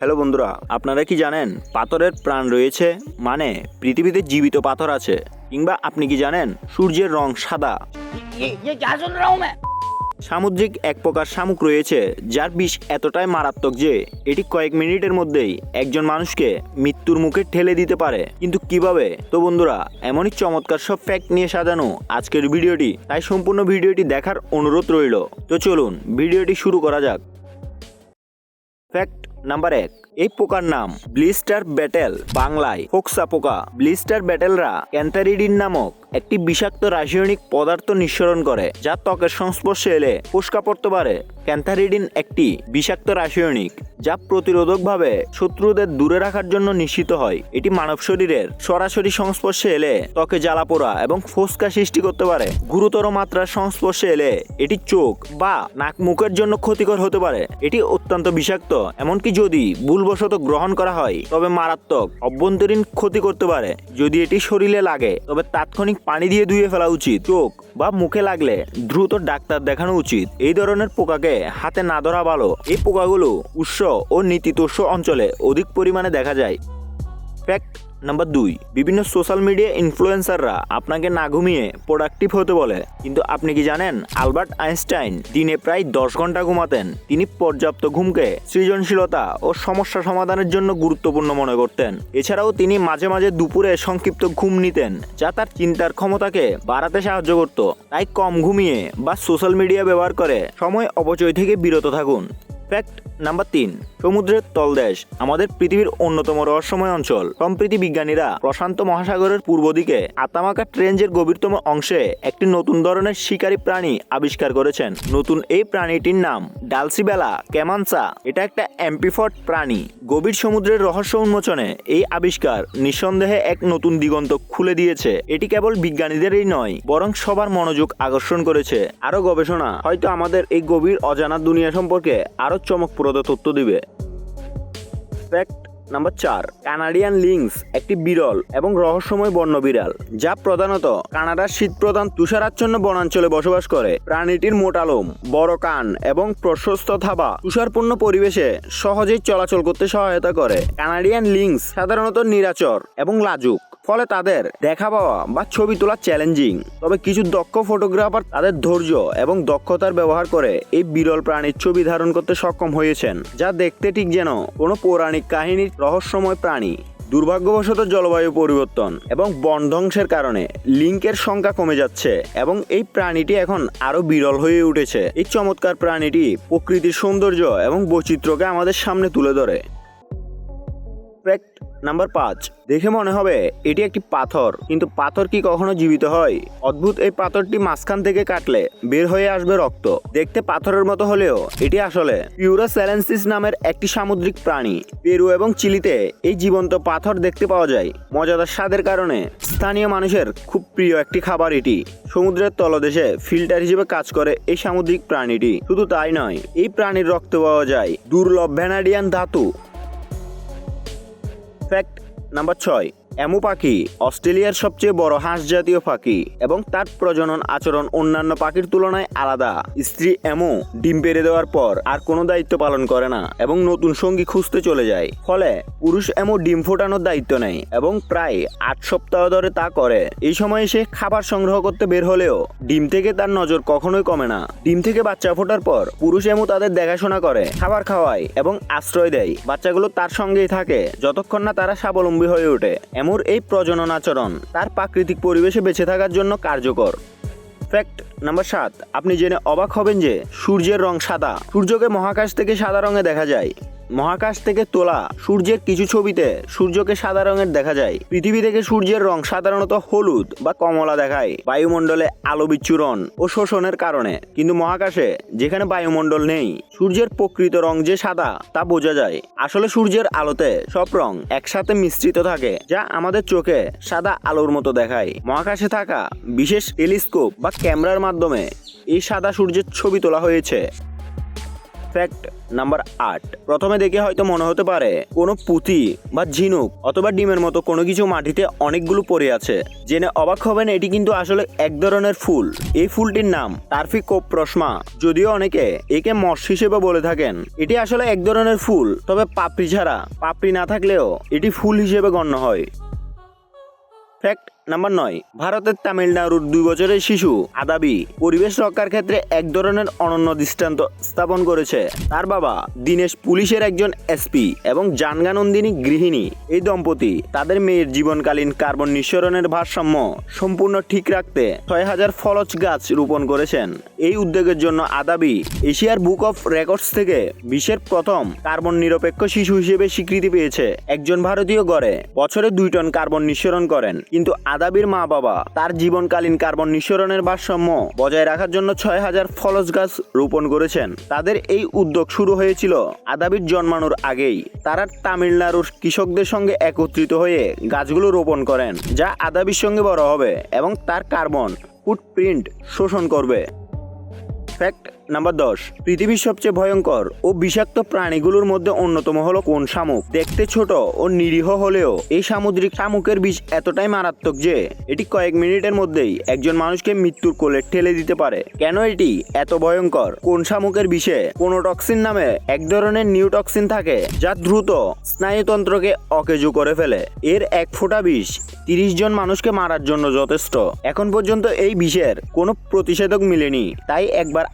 Hello বন্ধুরা আপনারা কি জানেন পাথরের প্রাণ রয়েছে? মানে পৃথিবীতে জীবিত পাথর আছে। কিংবা আপনি কি জানেন সূর্যের রং সাদা? সামুদ্রিক এক প্রকার শামুক রয়েছে যার বিষ এতটাই মারাত্মক যে এটি কয়েক মিনিটের মধ্যেই একজন মানুষকে মৃত্যুর মুখে ঠেলে দিতে পারে। কিন্তু কীভাবে? তো বন্ধুরা এমনই চমৎকার সব ফ্যাক্ট নিয়ে সাজানো আজকের ভিডিওটি তাই সম্পূর্ণ ভিডিওটি দেখার অনুরোধ রইল। তো চলুন ভিডিওটি শুরু করা যাক। ফ্যাক্ট নাম্বার এক। এই পোকার নাম ব্লিস্টার ব্যাটেল। বাংলায় ফোকসা পোকা। ব্লিস্টার ব্যাটেলরা ক্যান্থারিডিন নামক একটি বিষাক্ত রাসায়নিক পদার্থ নিঃসরণ করে, যা ত্বকের সংস্পর্শে এলে ফোসকা পড়তে পারে। ক্যান্থারিডিন একটি বিষাক্ত রাসায়নিক, যা প্রতিরোধকভাবে শত্রুদের দূরে রাখার জন্য নিশ্চিত হয়। এটি মানব শরীরের সরাসরি সংস্পর্শে এলে ত্বকে জ্বালা পোড়া এবং ফোসকা সৃষ্টি করতে পারে। গুরুতর মাত্রার সংস্পর্শে এলে এটি চোখ বা নাক মুখের জন্য ক্ষতিকর হতে পারে। এটি অত্যন্ত বিষাক্ত, এমনকি যদি ভুলবশত গ্রহণ করা হয়, তবে মারাত্মক, অভ্যন্তরীণ ক্ষতি করতে পারে। যদি এটি শরীরে লাগে, তবে তাৎক্ষণিক পানি দিয়ে ধুয়ে ফেলা উচিত। চোখ বা মুখে লাগলে দ্রুত ডাক্তার দেখানো উচিত। এই ধরনের পোকাকে হাতে না ধরা ভালো। এই পোকাগুলো উৎস ও নীতিতস্য অঞ্চলে অধিক পরিমাণে দেখা যায়। ফ্যাক্ট নাম্বার দুই, বিভিন্ন সোশ্যাল মিডিয়া ইনফ্লুয়েন্সাররা আপনাকে না ঘুমিয়ে প্রোডাক্টিভ হতে বলে। কিন্তু আপনি কি জানেন, আলবার্ট আইনস্টাইন দিনে প্রায় দশ ঘণ্টা ঘুমাতেন। তিনি পর্যাপ্ত ঘুমকে সৃজনশীলতা ও সমস্যা সমাধানের জন্য গুরুত্বপূর্ণ মনে করতেন। এছাড়াও তিনি মাঝে মাঝে দুপুরে সংক্ষিপ্ত ঘুম নিতেন, যা তার চিন্তার ক্ষমতাকে বাড়াতে সাহায্য করত। তাই কম ঘুমিয়ে বা সোশ্যাল মিডিয়া ব্যবহার করে সময় অপচয় থেকে বিরত থাকুন। ফ্যাক্ট নাম্বার তিন, সমুদ্রের তলদেশ, আমাদের পৃথিবীর অন্যতম রহস্যময় অঞ্চল। সম্প্রীতি বিজ্ঞানীরা প্রশান্ত মহাসাগরের পূর্ব দিকে আতামাকা ট্রেঞ্জের গভীরতম অংশে একটি নতুন ধরনের শিকারী প্রাণী আবিষ্কার করেছেন। নতুন এই প্রাণীটির নাম ডালসিবেলা ক্যামানসা। এটা একটা অ্যাম্পিফট প্রাণী। গভীর সমুদ্রের রহস্য উন্মোচনে এই আবিষ্কার নিঃসন্দেহে এক নতুন দিগন্ত খুলে দিয়েছে। এটি কেবল বিজ্ঞানীদেরই নয়, বরং সবার মনোযোগ আকর্ষণ করেছে। আরও গবেষণা, হয়তো আমাদের এই গভীর অজানা দুনিয়া সম্পর্কে আরও চমকপ্রদ তথ্য দিবে। ফ্যাক্ট নাম্বার চার কানাডিয়ান লিংস একটি বিরল এবং রহস্যময় বন্য বিড়াল, যা প্রধানত কানাডার শীতপ্রধান তুষারাচ্ছন্ন বনাঞ্চলে বসবাস করে। প্রাণীটির মোটালোম বড় কান এবং প্রশস্ত থাবা তুষারপূর্ণ পরিবেশে সহজেই চলাচল করতে সহায়তা করে। কানাডিয়ান লিংস সাধারণত নিরাচর এবং লাজুক। ফলে তাদের দেখা পাওয়া বা ছবি তোলা চ্যালেঞ্জিং তবে কিছু দক্ষ ফটোগ্রাফার তাদের ধৈর্য এবং দক্ষতার ব্যবহার করে এই বিরল প্রাণীর ছবি ধারণ করতে সক্ষম হয়েছেন, যা দেখতে ঠিক যেন কোনো পৌরাণিক কাহিনীর রহস্যময় প্রাণী। দুর্ভাগ্যবশত জলবায়ু পরিবর্তন এবং বন ধ্বংসের কারণে লিঙ্কের সংখ্যা কমে যাচ্ছে এবং এই প্রাণীটি এখন আরও বিরল হয়ে উঠেছে। এই চমৎকার প্রাণীটি প্রকৃতির সৌন্দর্য এবং বৈচিত্র্যকে আমাদের সামনে তুলে ধরে। ফ্যাক্ট নাম্বার পাঁচ। দেখে মনে হবে, এটি একটি পাথর। কিন্তু পাথর কি কখনো জীবিত হয়? অদ্ভুত এই পাথরটি মাঝখান থেকে কাটলে বের হয়ে আসবে রক্ত। দেখতে পাথরের মতো হলেও এটি আসলে পিউরা স্যালেন্সিস নামের একটি সামুদ্রিক প্রাণী। পেরু এবং চিলিতে এই জীবন্ত পাথর দেখতে পাওয়া যায়। মজাদার স্বাদের কারণে স্থানীয় মানুষের খুব প্রিয় একটি খাবার এটি। সমুদ্রের তলদেশে ফিল্টার হিসেবে কাজ করে এই সামুদ্রিক প্রাণীটি। শুধু তাই নয়, এই প্রাণীর রক্ত পাওয়া যায় দুর্লভ ভ্যানাডিয়ান ধাতু। ফ্যাক্ট নাম্বার ছয়। এমু পাখি অস্ট্রেলিয়ার সবচেয়ে বড় হাঁস জাতীয় পাখি এবং তার প্রজনন আচরণ অন্যান্য পাখির তুলনায় আলাদা। স্ত্রী এমু ডিম পেড়ে দেওয়ার পর আর কোনো দায়িত্ব পালন করে না এবং নতুন সঙ্গী খুঁজতে চলে যায়। ফলে পুরুষ এমু ডিম ফোটানোর দায়িত্ব নেয় এবং প্রায় আট সপ্তাহ ধরে তা করে। এই সময় সে খাবার সংগ্রহ করতে বের হলেও ডিম থেকে তার নজর কখনোই কমে না। ডিম থেকে বাচ্চা ফোটার পর পুরুষ এমু তাদের দেখাশোনা করে, খাবার খাওয়ায় এবং আশ্রয় দেয়। বাচ্চাগুলো তার সঙ্গেই থাকে, যতক্ষণ না তারা স্বাবলম্বী হয়ে ওঠে। এমুর এই প্রজনন আচরণ তার প্রাকৃতিক পরিবেশে বেঁচে থাকার জন্য কার্যকর। ফ্যাক্ট নাম্বার সাত, আপনি জেনে অবাক হবেন যে সূর্যের রং সাদা। সূর্যকে মহাকাশ থেকে সাদা রঙে দেখা যায়। মহাকাশ থেকে তোলা সূর্যের কিছু ছবিতে সূর্যকে সাদা রঙের দেখা যায়। পৃথিবী থেকে সূর্যের রং সাধারণত হলুদ বা কমলা দেখায়, বায়ুমণ্ডলে আলো বিচ্ছুরণ ও শোষণের কারণে। কিন্তু মহাকাশে যেখানে বায়ুমণ্ডল নেই, সূর্যের প্রকৃত রং যে সাদা, তা বোঝা যায়। আসলে সূর্যের আলোতে সব রং একসাথে মিশ্রিত থাকে, যা আমাদের চোখে সাদা আলোর মতো দেখায়। মহাকাশে থাকা বিশেষ টেলিস্কোপ বা ক্যামেরার মাধ্যমে এই সাদা সূর্যের ছবি তোলা হয়েছে। ফ্যাক্ট নাম্বার আট। প্রথমে দেখে হয়তো মনে হতে পারে, কোনো পুঁতি বা ঝিনুক অথবা ডিমের মতো কোনো কিছু মাটিতে অনেকগুলো পড়ে আছে। জেনে অবাক হবেন এটি কিন্তু আসলে এক ধরনের ফুল। এই ফুলটির নাম টার্ফি কোপ্রসমা যদিও অনেকে একে মস হিসেবে বলে থাকেন, এটি আসলে এক ধরনের ফুল, তবে পাপড়ি ছাড়া। পাপড়ি না থাকলেও এটি ফুল হিসেবে গণ্য হয়। ফ্যাক্ট নাম্বার নয়, ভারতের তামিলনাড়ুর দুই বছরের শিশু, আদাবি, পরিবেশ রক্ষার ক্ষেত্রে এক ধরনের অনন্য দৃষ্টান্ত স্থাপন করেছে। তার বাবা দীনেশ পুলিশের একজন এসপি এবং জানগানন্দিনী গৃহিণী। এই দম্পতি তাদের মেয়ের জীবনকালীন কার্বন নিঃসরণের ভারসাম্য সম্পূর্ণ ঠিক রাখতে ছয় হাজার ফলচ গাছ রোপণ করেছেন। এই উদ্যোগের জন্য আদাবি। এশিয়ার বুক অফ রেকর্ডস থেকে বিশ্বের প্রথম কার্বন নিরপেক্ষ শিশু হিসেবে স্বীকৃতি পেয়েছে একজন ভারতীয় গড়ে। বছরে দুই টন কার্বন নিঃসরণ করেন। কিন্তু আদাবির মা বাবা তার জীবনকালীন কার্বন নিঃসরণের ভারসাম্য বজায় রাখার জন্য ছয় হাজার ফলস গাছ রোপণ করেছেন। তাদের এই উদ্যোগ শুরু হয়েছিল আদাবির জন্মানোর আগেই। তারা তামিলনাড়ুর কৃষকদের সঙ্গে একত্রিত হয়ে গাছগুলো রোপণ করেন, যা আদাবির সঙ্গে বড় হবে এবং তার কার্বন ফুটপ্রিন্ট শোষণ করবে। ফ্যাক্ট নাম্বার দশ, পৃথিবীর সবচেয়ে ভয়ঙ্কর ও বিষাক্ত প্রাণীগুলোর মধ্যে অন্যতম হলো কোন শামুক? দেখতে ছোট ও নিরীহ হলেও এই সামুদ্রিক শামুকের বিষ এতটাই মারাত্মক যে, এটি কয়েক মিনিটের মধ্যেই একজন মানুষকে মৃত্যুর কোলে ঠেলে দিতে পারে। কেন এটি এত ভয়ঙ্কর? কোন শামুকের বিষে কোনোটক্সিন নামে এক ধরনের নিউটক্সিন থাকে যা দ্রুত স্নায়ুতন্ত্রকে অকেজু করে ফেলে। এর এক ফোঁটা বিষ তিরিশ জন মানুষকে মারার জন্য যথেষ্ট। এখন পর্যন্ত এই বিষের কোনো প্রতিষেধক মিলেনি, তাই একবার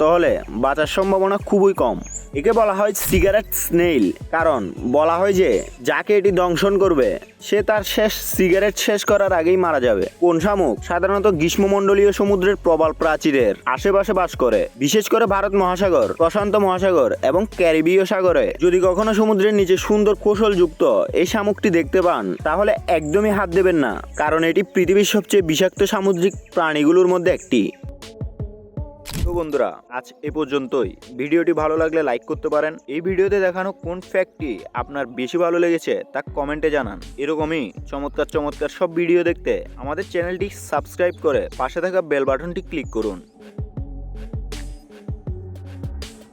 আক্রান্ত হলে বাঁচার সম্ভাবনা খুবই কম। একে বলা হয় সিগারেট স্নেইল, কারণ বলা হয় যে, যাকে এটি দংশন করবে, সে তার শেষ সিগারেট শেষ করার আগেই মারা যাবে। কোন শামুক? সাধারণত গ্রীষ্মমণ্ডলীয় সমুদ্রের প্রবাল প্রাচীরের আশেপাশে বাস করে। বিশেষ করে ভারত মহাসাগর, প্রশান্ত মহাসাগর এবং ক্যারিবীয় সাগরে। যদি কখনো সমুদ্রের নিচে সুন্দর কৌশলযুক্ত এই শামুকটি দেখতে পান, তাহলে একদমই হাত দেবেন না, কারণ এটি পৃথিবীর সবচেয়ে বিষাক্ত সামুদ্রিক প্রাণীগুলোর মধ্যে একটি। তো বন্ধুরা, আজ এ পর্যন্তই। ভিডিওটি ভালো লাগলে লাইক করতে পারেন। এই ভিডিওতে দেখানো কোন ফ্যাক্টটি আপনার বেশি ভালো লেগেছে তা কমেন্টে জানান। এরকমই চমৎকার চমৎকার সব ভিডিও দেখতে আমাদের চ্যানেলটি সাবস্ক্রাইব করে পাশে থাকা বেল বাটনটি ক্লিক করুন।